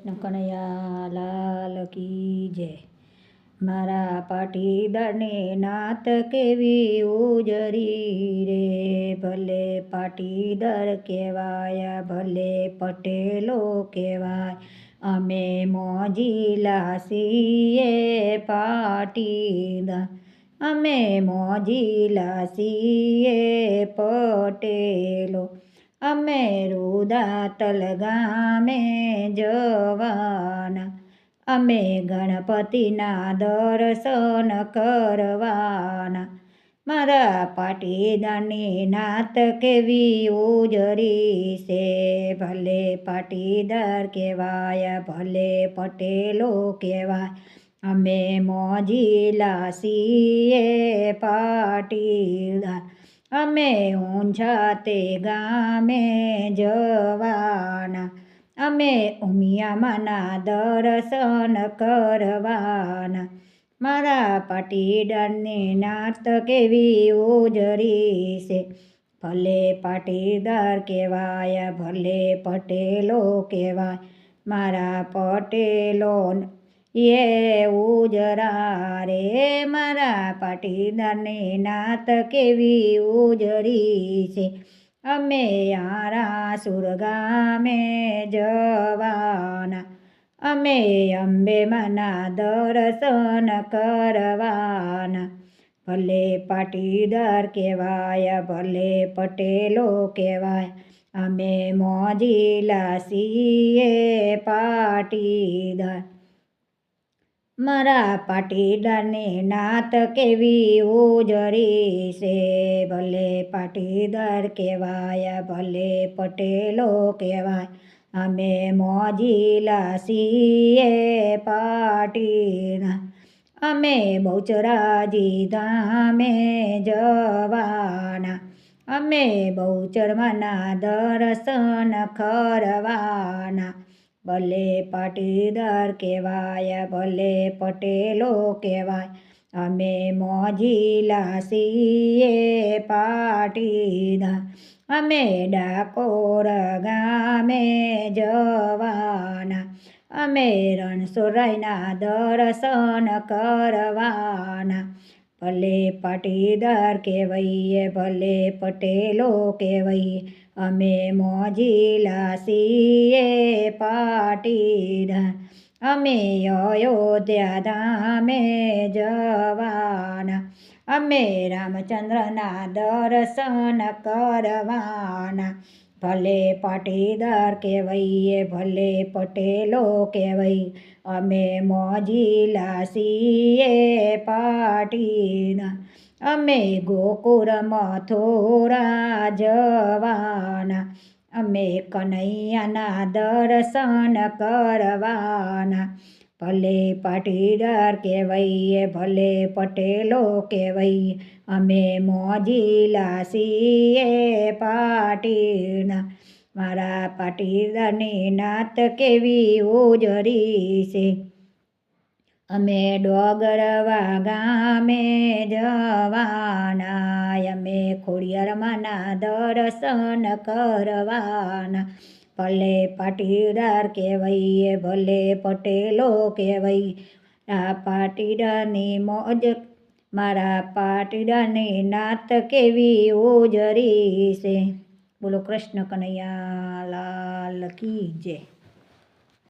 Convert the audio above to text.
કનૈયા લાલ કી જય. મારા પાટીદારની નાત કેવી ઉજરી રે. ભલે પાટીદાર કહેવાય, ભલે પટેલો કહેવાય, અમે મોજીલા સીએ પાટીદાર. અમે મોજીલા સીએ પટેલો. અમે રુદાતલ ગામે જવાના. અમે ગણપતિના દર્શન કરવાના. મારા પાટીદારની નાત કેવી ઉજરી છે? ભલે પાટીદાર કહેવાય, ભલે પટેલો કહેવાય, અમે મોજીલા છીએ પાટીદાર. અમે ઊંઝા તે ગામે જવાના. અમે ઉમિયામાના દર્શન કરવાના. મારા પાટીદારની નાત કેવી ઉજરી છે ભલે પાટીદાર કહેવાય, ભલે પટેલો કહેવાય. મારા પટેલો એ ઉજરા રે મારા પાટીદારની નાત કેવી ઉજરી છે? અમે આરા સુરગામે જવાના. અમે અંબે માના દર્શન કરવાના. ભલે પાટીદાર કહેવાય, ભલે પટેલો કહેવાય, અમે મોજીલા સીએ પાટીદાર. મારા પાટીદારની નાત કેવી ઉજરી છે? ભલે પાટીદાર કહેવાય, ભલે પટેલો કહેવાય, અમે મોજીલા છીએ પાટીના અમે બહુચરાજી ધામે જવાના, અમે બહુચરમાના દર્શન કરવાના ભલે પાટીદાર કહેવાય, ભલે પટેલો કહેવાય, અમે મોજીલા છીએ પાટીદાર. અમે ડાકોર ગામે જવાના, અમે રણસોરાયના દર્શન કરવાના. ભલે પાટીદાર કહેવાઈએ, ભલે પટેલો કહેવાઈએ. અમે મોજીલા છીએ પાટીદાર અમે અયોધ્યા ધામે જવાના. અમે રામચંદ્રના દર્શન કરવાના. ભલે પાટીદાર કહેવાઈએ, ભલે પટેલો કહેવાય અમે મોજીલા છીએ પાટીના. અમે ગોકુળ થોરા જવાના અમે કનૈયાના દર્શન કરવાના. ભલે પાટીદાર કહેવાઈએ, ભલે પટેલો કહેવાઈએ, અમે મોજીલા છીએ પાટીના. મારા પાટીદારની નાત કેવી ઉજરી છે. અમે ડોગરવા ગામે જવાના, અમે ખોડિયારમાંના દર્શન કરવાના. ભલે પાટીદાર કહેવાય ભલે પટેલો કહેવાય આ પાટીદારની મોજ, મારા પાટીદારની નાત કેવી ઓજરી છે. બોલો કૃષ્ણ કનૈયા લાલ કી જય.